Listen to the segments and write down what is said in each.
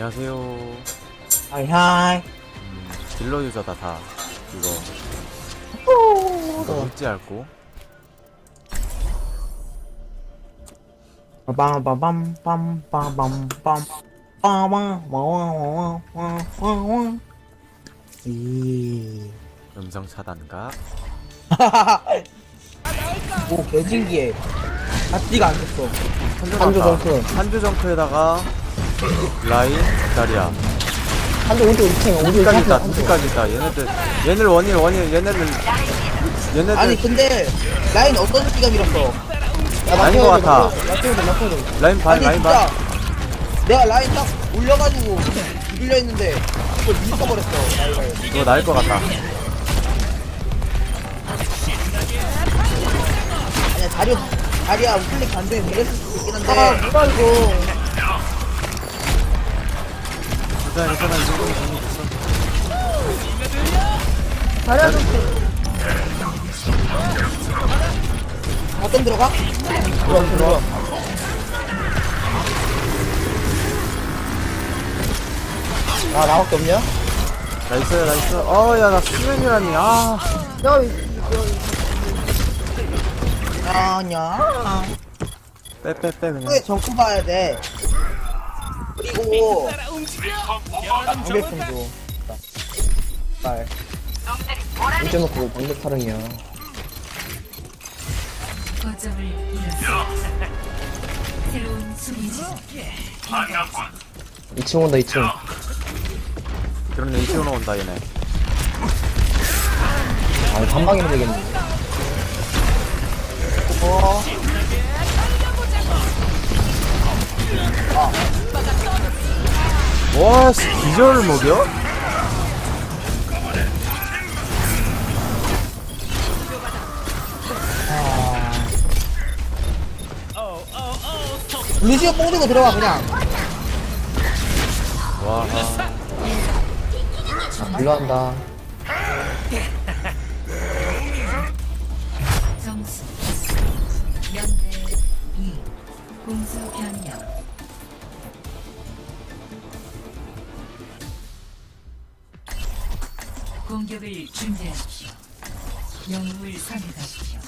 안녕하세요. 하이 하이 음, 딜러 유저다 다. 이거 이거 묻지 않고. 빰빰빰빰빰빰빰 빠와와와와와와와 이 음성 차단가. 오 개신기해 앞뒤가 안 됐어 한조 한조 정크. 정크. 한조 정크에다가 라인 오른쪽 2층 오른쪽 뒷까지 있다. 2층 뒷까지 있다. 얘네들 얘네들 원일 원일 얘네들 얘네들 아니 근데 라인 어떤 새끼가 밀었어 야, 아닌 것 같아. 라인 반 아니 라인 진짜 반. 내가 라인 딱 올려가지고 밀려 있는데 그걸 밀어버렸어 라인을 이거 나을 것 같다. 아니야 자리 자리야 우클릭 반대에 밀렸을 수도 있긴 한데 아 이거 괜찮아 괜찮아 이 정도면 재밌어. 어떤 들어가? 들어가 들어가 아 나밖에 없냐? 나이스 나이스. 어야나 수면이라니 아. 아냐 빼빼빼 그냥. 왜 정크 봐야 돼 그리고 방백품 줘 빨. 잊어놓고 방백 타령이야. 거점을 잃었습니다. 새로운 수비 지점 2층 온다 2층. 그러네 이쪽으로 온다 얘네. 아 한방이면 되겠네. 어 와씨 기절을 먹여? 루시오 뽕 들고 들어가 그냥. 와. 물러간다. 점수. 연대 2 공수 변경 공격을 준비하십시오. 영웅을 선택하십시오.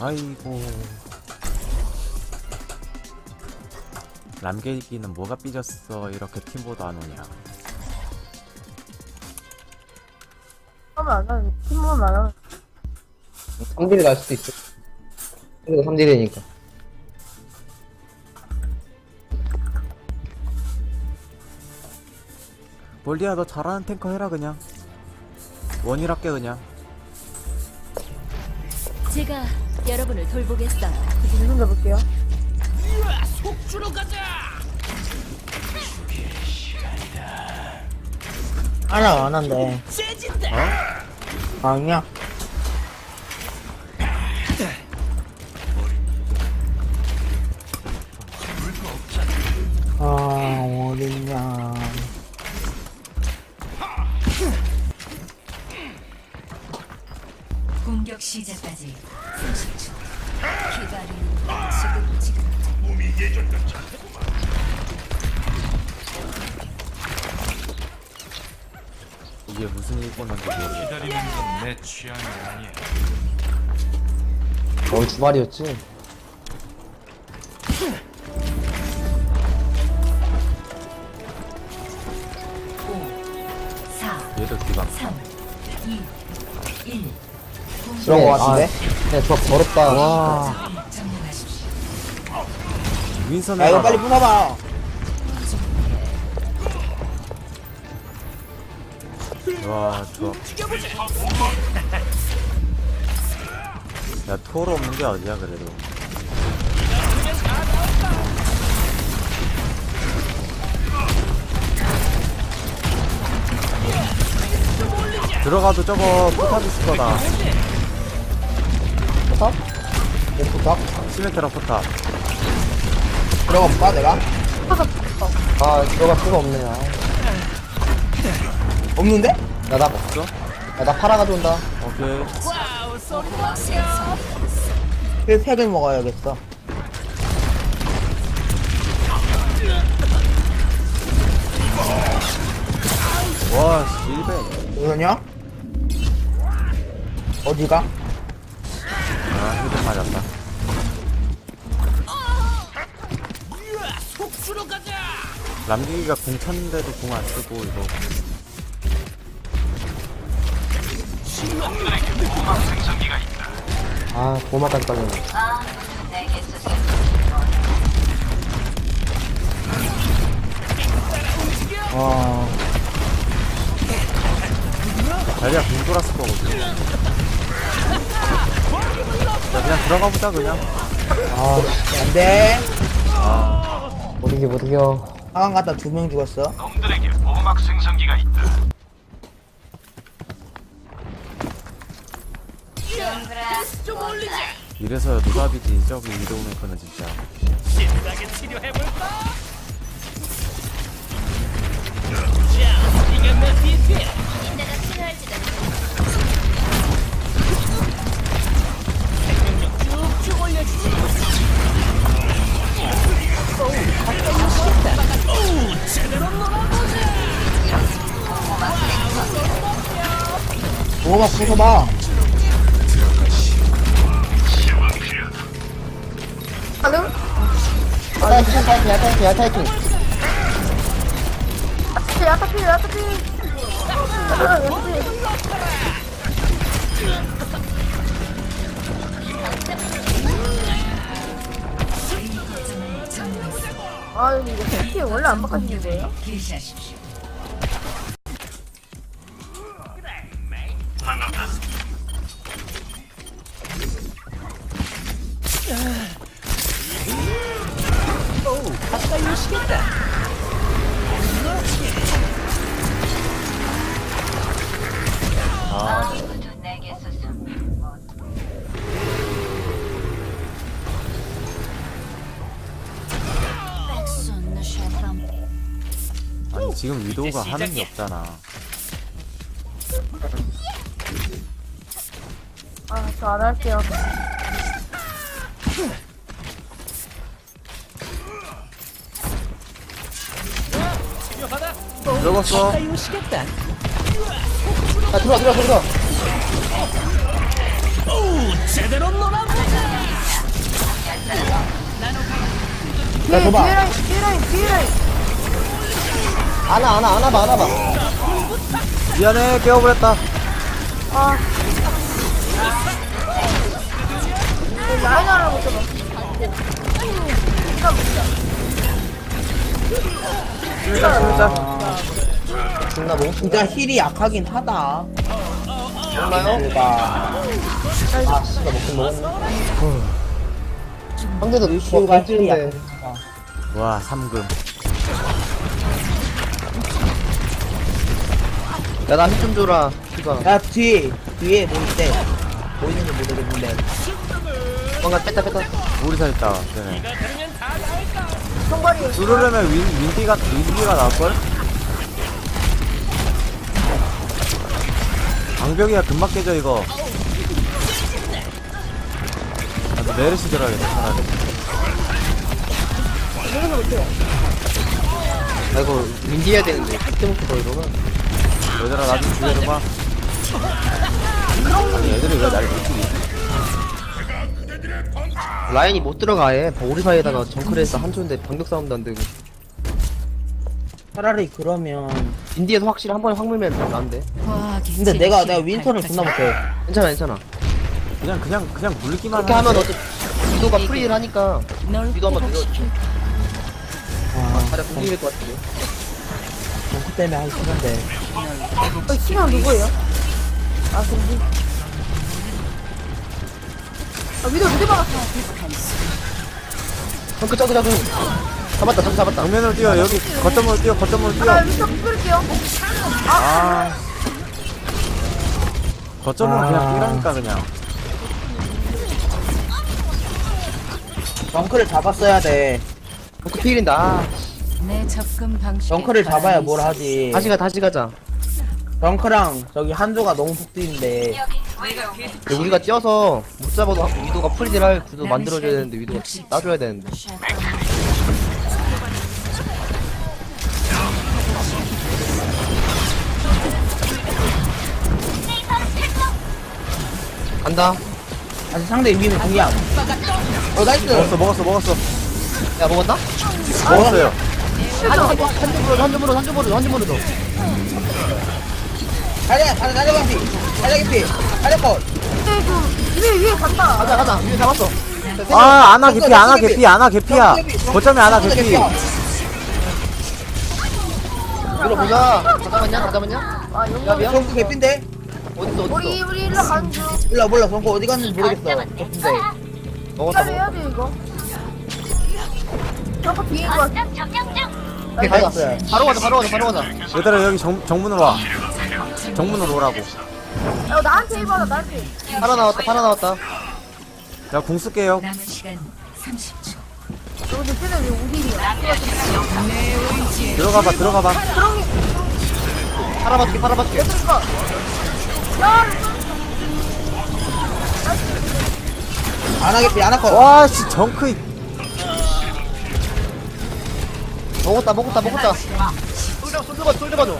아이고. 람게이기는 뭐가 삐졌어 이렇게 팀보다 안 오냐. 하면 안 하는, 팀만 안 하는. 3딜이 날 수도 있어 그래도 3딜이니까 볼리야 너 잘하는 탱커 해라 그냥. 원일 할게 그냥. 제가 여러분을 돌보겠어요. 이좀 해볼게요. 하나 안 한대 어? 아니야 공격 시작까지 30초. 기다리는 지금 지금 이게 무슨 일본어인지 모르겠어. 기다리는 건 내 취향이 아니야. 오늘 주말이었지? 4, 얘도 기방. 3, 2, 1. 그런 거 같은데? 그냥 조합 더럽다 와. 윈선 야 이거. 빨리 부숴봐 와 좋아. 야 토로 없는 게 어디야 그래도. 들어가도 저거 포탑 있을 거다. 뭐 포탑? 시메트라 포탑. 들어가 볼까 내가? 아 들어갈 수가 없네 아. 없는데? 야나 없어? 야나 팔아 가져온다 오케이. 힐팩을 먹어야겠어. 와, 실베. 이거냐? 어디가? 아, 휴대 맞았다. 남기기가 공 쳤는데도 공 안 쓰고 이거 아 고마까지 빨렸네 와. 자리가 공 돌았을 거거든. 야, 그냥 들어가 보자 그냥. 아, 안 돼. 못 이겨 못 이겨 상황 갔다 두 명 죽었어. 놈들에게 보호막 생성기가 있다. 이래서 누가비지 저기 오는 거는 진짜. 뭐 가 부숴봐. 가능? 야타이킹 야타이킹 야타이킹 야타이킹 야타피, 야타피, 야타피. 야타피. 거점을 점령했습니다. 아, 이거 피 원래 안 바꿔주는 거예요? 아니 지금 위도우가 하는 게 없잖아. 아, 저 안 할게요. 들어갔어. 자 들어와 들어와 들어와 뒤에, 줘봐. 뒤에 라인, 뒤에 라인, 뒤에 라인. 안아 안아 안아 봐 안아 봐 미안해 깨워버렸다. 아. 실자 실자. 존나 뭐 진짜 힐이 약하긴 하다. 정말요? 내가 아 씨가 먹긴 먹었네 상대도 루시우가 뭐 힐이 던지는데 약하니까. 와 3금. 야나 힘 좀 줘라 씨가 야, 뒤, 뒤에 뭐 있대. 보이는지 모르겠는데. 뭔가 뺐다 뺐다 우리 살있다. 쟤네. 총발이. 누르려면 윈 윈디가 윈디가 나올걸? 방벽이야 금방 깨져 이거. 아, 메르시 들어야겠다 차라리. 아 이거 윈디 해야 되는데 그때부터 거 이러면 얘들아 나 좀 죽여줘봐. 아니 애들이 왜날못 죽이? 라인이 못 들어가 아예 우리 사이에다가 정크레스 한 조인데 방벽 싸움도 안 되고 차라리 그러면. 윈디에서 확실히 한 번에 확 물면 안돼 근데 내가, 내가 윈터를 존나 못해. 괜찮아 괜찮아 그냥 그냥 그냥 물기만 그렇게 하면. 어차피 위도가 프리를 하니까 위도 한번 밀어줘 와, 자리가 공격일 것 같은데 정크 때문에 하기 싫은데. 어, 시간 누구예요? 아, 근데. 아, 위도 누구 박았어? 정크 짜고 짜고 잡았다 정크 잡았다 정면으로 뛰어 여기 거점으로 뛰어 거점으로 아, 뛰어. 위도 뿌릴게요. 아. 거점으로 아. 그냥 뛰라니까 그냥. 정크를 잡았어야 돼. 정크 필인다 아, 내 접근 방식. 정크를 잡아야 뭘 하지. 다시 가 다시 가자 정크랑 저기 한조가 너무 폭주인데. 근데 우리가 뛰어서 못 잡아도 위도가 프리딜 할 구도 만들어줘야 되는데 위도가 따줘야 되는데 간다 아직 상대 위는 공이야 어 나이스 먹었어 먹었어 먹었어 야 먹었나? 먹었어요 한점 물어 한점 물어 한점 물어 더 자리야 자리 자리 반피. 자리 깊이 자리 컷. 위에 위에 간다. 가자 가자. 위에 잡았어. 아 아나 개피 아나 개피 아나 개피야. 거점에 아나 개피. 밀어보자. 다 잡았냐? 다 잡았냐? 아 용감. 야비야? 정구 개핀데? 어딨어 우리 어딨어 우리 일로 가는 중. 몰라 몰라 정구 어디 갔는지 모르겠어. 개핀데. 먹었다 빨리 해야 돼 이거. 저거 비인 거. 같아. 오케이 가자. 나이스. 바로 가자 바로 가자 바로 가자. 얘들아 여기 정, 정문으로 와. 정문으로 오라고. 야 나한테 해봐라 나한테. 하나 나왔다 하나 나왔다. 자궁 쓸게요. 남은 시간 30초. 여기 쟤네 왜 우리야? 들어가봐 들어가봐. 팔아 봐줄게 팔아 야! 안 하겠지 안 하컷 와씨 정크 먹었다 먹었다 먹었다. 솔져 솔져 봐 솔져 봐줘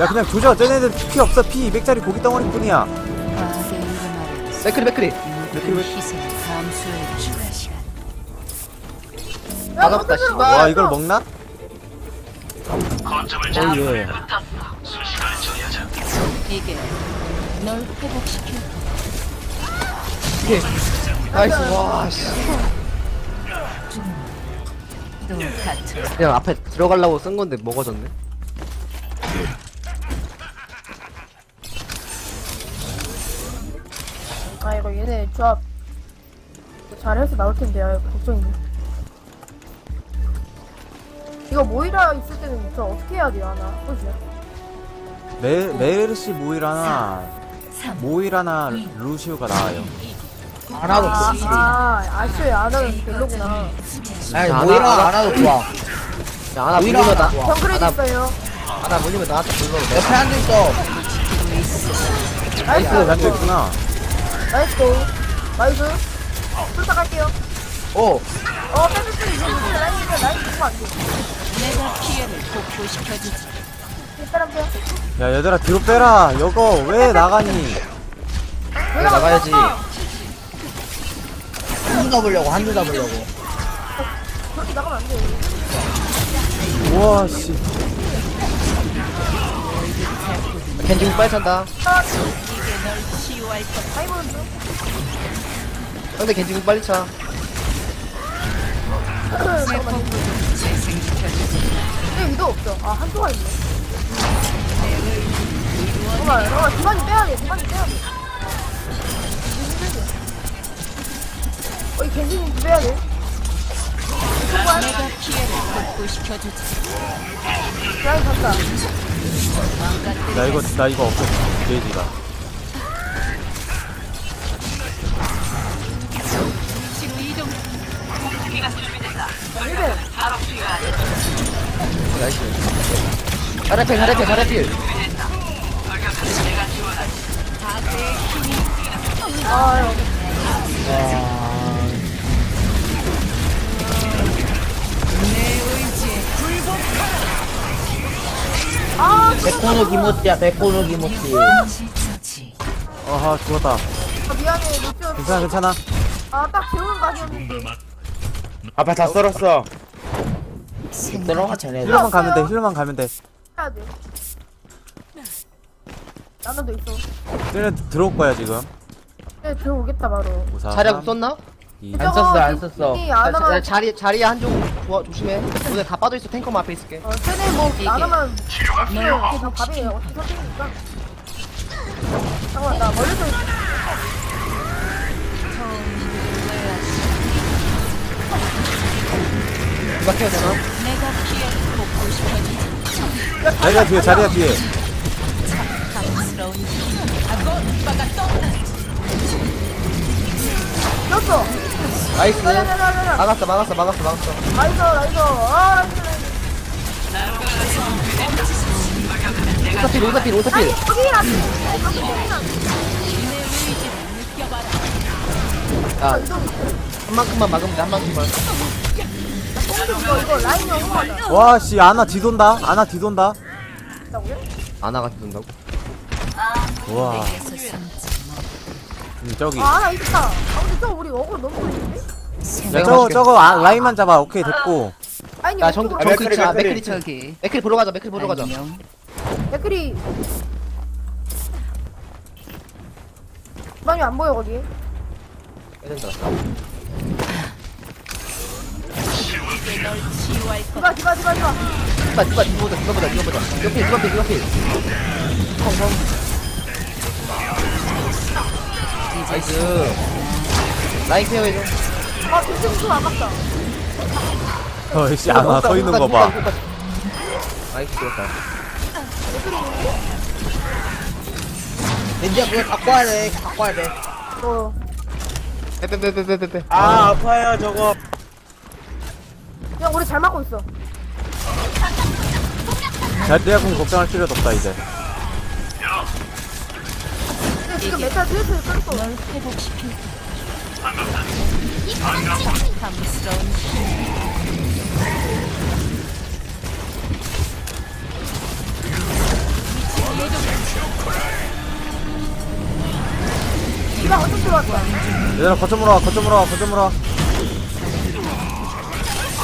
야 그냥 조져. 쟤네들 피 없어. 피 200짜리 고기 덩어리 뿐이야. 과학의 이름을 맥크리 맥크리. 모든 희생을 감수해 추가 시간. 다 잡았다 와 씨발. 이걸 먹나? 어예. 이게 널 회복시킬 나이스. 와씨 그냥 앞에 들어가려고 쓴 건데 먹어졌네 아 이거 얘네 조합 잘해서 나올 텐데 아 걱정이네. 이거 모이라 있을 때는 저 어떻게 해야 돼요 하나? 보시죠. 메, 메르시 모이라나 3, 모이라나 루시오가 나와요 안 하고 아, 좋지 아 아쉬워요 안 하면 별로구나. 아니 안 모이라 하- 안 하고 좋아. 야 하나 물리면 나 좋아. 하나 있어요. 하나 물리면 나한테 불러도 돼 옆에 앉아 있어. 나이스. 있구나. 나이스 고 나이스. 풀타 갈게요. 오. 어 진짜 라인 죽으면 안 돼. 내가 피해를 복구시켜주지. 야 얘들아 뒤로 빼라. 여거 왜 나가니? 왜 나가야지 한줄 잡으려고 한줄 잡으려고 그렇게 나가면 안 돼. 우와 씨 겐지국 빨리 찬다 좀. 상대 겐지국 빨리 차 잠깐만. 왜 위도 없어? 아 한조가 있네. 잠깐만, 잠깐만, 두만이 빼야 돼, 두만이 빼야 돼. 어, 이 겐지님 빼야 돼. 내가 피해를 복구시켜주지. 라인 갔다. 나 이거 나 이거 없어 게이지가 나이스 자레필 자레필 자레필 아, 여기. 아, 백호노 기모찌야 백호노 기모찌. 아하 죽었다 아, 미안해, 못. 괜찮아 괜찮아 아, 딱 재우는 각이었는데. 앞에 다 썰었어 들어가 쟤네 힐러만 가면 돼 힐러만 가면 돼 해야 돼. 나눠도 있어. 쟤네 들어올 거야 지금 네, 들어오겠다, 바로. 5 4 자리야 썼나? 이안 썼어, 안 썼어. 이 자, 아나만, 자, 자리 자리야 한쪽 좋아 조심해 오늘 다 빠져있어 탱커만 앞에 있을게 어, 쟤네 뭐, 아나만, 널 없어요. 다. 밥이에요. 어떻게 선택이니까. 잠깐만, 나 멀리서 있- 누가 케어 되나? 자리야 뒤에 자리야 뒤에! 나이스. 막았어 막았어 막았어 막았어 나이스, 나이스. 아, 나이스, 나이스. 오사필 오사필 오사필 여기 한 만큼만 막으면 돼, 한 만큼만. 이거 이거 라인 영웅하다 와씨 아나 뒤돈다 아나 뒤돈다? 아나가 된다고? 우와 삼지 음, 저기 아 하나 있다 아 근데 저 우리 어그로 너무 걸리는데? 야 저거. 저거 아, 라인만 잡아 오케이 됐고 아니 야, 정, 왼쪽으로 정크 맥크리, 있자, 맥크리. 맥크리 쳐. 저기 맥크리 보러 가자, 맥크리 보러 가자. 안녕 맥크리 주방이 안 보여 거기 것 디바 디바 디바 디바 디바, 디바, 디바 보자, 디바 보자, 디바 보자. 필, 디바 필, 디바 필. 펑펑. 나이스. 라인 케어 해줘. 아 진짜 좀 아깝다 어이씨 아나 서 있는 거봐 나이스, 좋았다. 왠지 그거 갖고 와야 돼 갖고 와야 돼 어 빼빼빼빼빼빼. 아, 아파요 저거 그냥 우리 잘 맞고 있어 자리아군 걱정할 필요도 없다 이제 지금 메탈 슬슬 끊고 널 회복시킬 감스러운 디바 어떻게 들어왔다 얘들아 거점으로 와 거점으로 와 거점으로 와.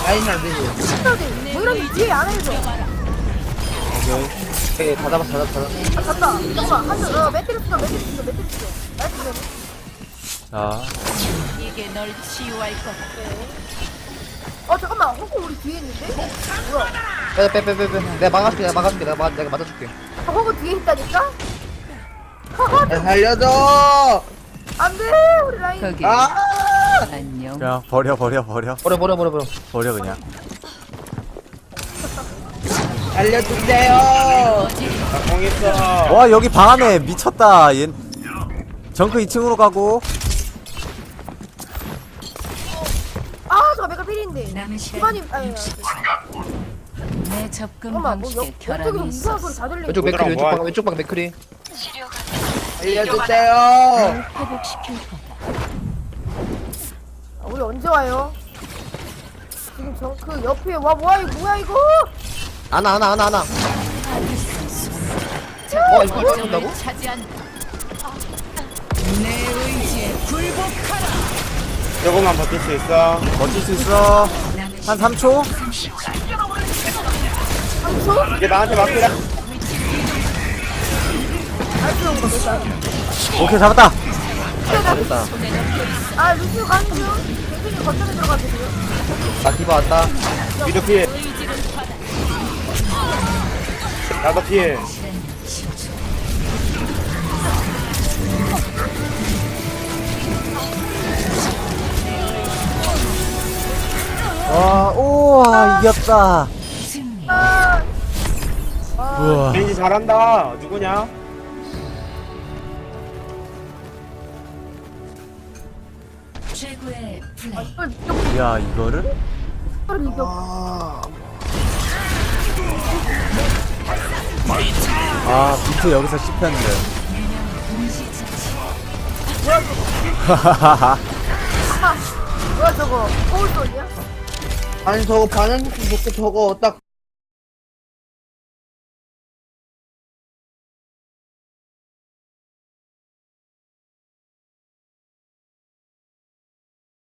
라인 안 되지. 스타디 뭐 이런 뒤에 안 해줘. 오케이, 다 잡았어, 다 잡았어. 다 잡았어. 아 간다 잠깐만 한쪽 어 매트리스 매트리스 매트리스 나이스 자 이게 널 치유할 것어 잠깐만 호구 우리 뒤에 있는데? 뭐야 빼빼빼빼빼. 내가 막아줄게, 내가 막아줄게, 내가 막, 내가 맞아줄게. 아, 호구 뒤에 있다니까? 야, 살려줘 안 돼 우리 라인 거기 아 안녕 그냥 버려 버려 버려 버려, 버려, 버려, 버려. 버려 그냥 나공 있어 와 여기 방 안에 미쳤다 얘 정크 2층으로 가고 아 저거 메가 필인데 남은 시간 디바님 아니 아니. 내 접근 뭐 방식에 옆- 결함이 이상한 있었어 다 왼쪽 맥크리, 왼쪽? 방, 왼쪽 방 맥크리. 회복시킬 거다 아, 우리 언제 와요? 지금 저 그 옆에 와 뭐야 이거 뭐야 이거 아나, 아나, 아나, 아나. 와, 이거 굴복하라 조금만 버틸 수 있어 버틸 수 있어 한 3초? 3초? 이제 나한테 맡기라 오케이 잡았다 잘했다. 아 루시오 가는 중 대표님 거점에 들어가주세요 나 디바 왔다. 위도 필 나도 필와 우와 이겼다. 아 우와. 왠지 잘한다. 누구냐? 최고의 플레이. 이걸 야 이거를? 이겨 아 비트 여기서 씹혔는데 뭐야 저거 거울소리야? 아니 저거 반응 먹고 저거 딱